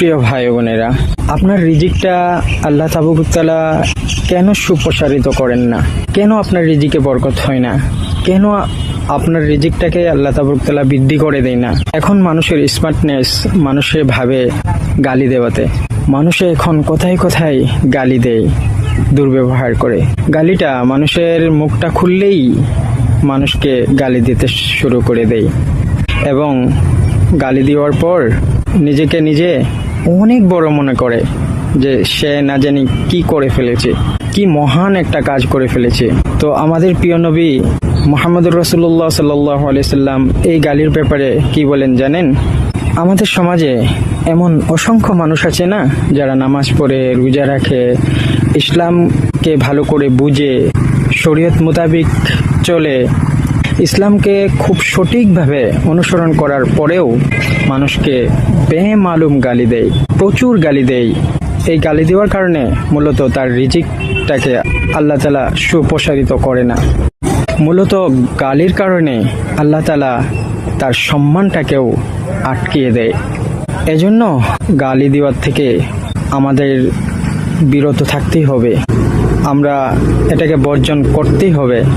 প্রিয় ভাই বোনেরা, আপনার রিজিকটা আল্লাহ তাবুকতালা কেন সুপ্রসারিত করেন না? কেন আপনার রিজিকে বরকত হয় না? কেন আপনার রিজিকটাকে আল্লাহ তাবুকতালা বৃদ্ধি করে দেয় না? এখন মানুষের স্মার্টনেস মানুষে ভাবে গালি দেওয়াতে। মানুষে এখন কোথায় কোথায় গালি দেয় দুর্ব্যবহার করে। গালিটা মানুষের মুখটা খুললেই মানুষকে গালি দিতে শুরু করে দেয়। এবং গালি দেওয়ার পর নিজেকে নিজে অনেক বড় মনে করে যে সে না জানি কি করে ফেলেছে, কি মহান একটা কাজ করে ফেলেছে। তো আমাদের প্রিয় নবী মোহাম্মদুর রসুল্লাহ সাল্লাহ সাল্লাম এই গালির ব্যাপারে কি বলেন জানেন? আমাদের সমাজে এমন অসংখ্য মানুষ আছে না, যারা নামাজ পড়ে, রোজা রাখে, ইসলামকে ভালো করে বুঝে, শরীয়ত মোতাবিক চলে ইসলামকে খুব সঠিকভাবে অনুসরণ করার পরেও মানুষকে বেমালুম গালি দেয়, প্রচুর গালি দেয়। এই গালি দেওয়ার কারণে মূলত তার রিজিকটাকে আল্লাহ তালা সুপ্রসারিত করে না। মূলত গালির কারণে আল্লাহ তালা তার সম্মানটাকেও আটকিয়ে দেয়। এজন্য গালি দেওয়ার থেকে আমাদের বিরত থাকতেই হবে। আমরা এটাকে বর্জন করতেই হবে।